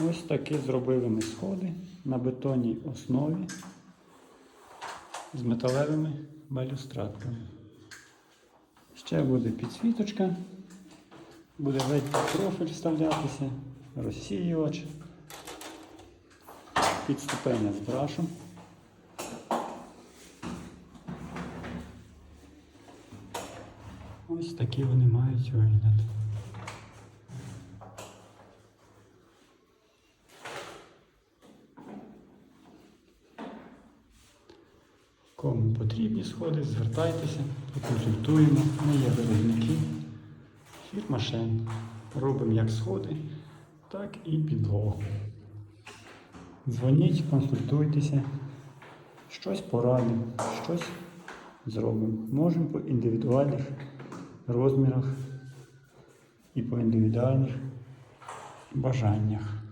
Ось такі зробили ми сходи на бетонній основі з металевими балюстрадками. Ще буде підсвіточка, буде весь профіль вставлятися, розсіювач, підступення з брашем. Ось такі вони мають вигляд. Кому потрібні сходи, звертайтеся, проконсультуємо. Ми є виробники. Фірма Шен. Робимо як сходи, так і підлогу. Дзвоніть, консультуйтеся, щось порадимо, щось зробимо. Можемо по індивідуальних розмірах і по індивідуальних бажаннях.